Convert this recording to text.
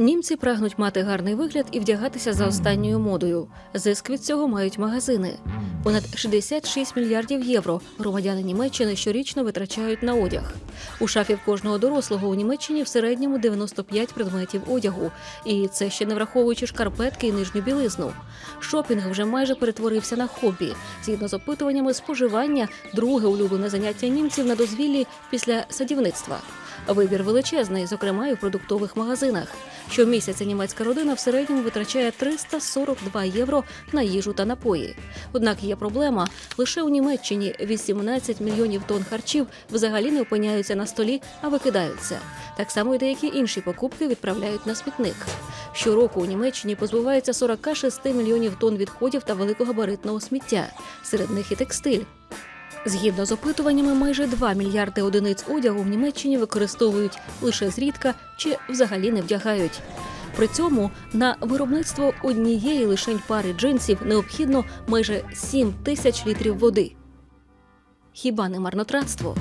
Німці прагнуть мати гарний вигляд і вдягатися за останньою модою. Зиск від цього мають магазини. Понад 66 мільярдів євро громадяни Німеччини щорічно витрачають на одяг. У шафі кожного дорослого у Німеччині в середньому 95 предметів одягу, і це ще не враховуючи шкарпетки і нижню білизну. Шопінг вже майже перетворився на хобі. Згідно з опитуваннями, споживання друге улюблене заняття німців на дозвіллі після садівництва. Вибір величезний, зокрема і в продуктових магазинах. Щомісяця німецька родина в середньому витрачає 342 євро на їжу та напої. Однак є проблема: лише у Німеччині 18 мільйонів тонн харчів взагалі не опиняються на столі, а викидаються. Так само і деякі інші покупки відправляють на смітник. Щороку у Німеччині позбувається 46 мільйонів тонн відходів та великогабаритного сміття, серед них і текстиль. Згідно з опитуваннями, майже 2 мільярди одиниць одягу в Німеччині використовують лише зрідка чи взагалі не вдягають. При цьому на виробництво однієї лишень пари джинсів необхідно майже 7 тисяч літрів води. Хіба не марнотратство?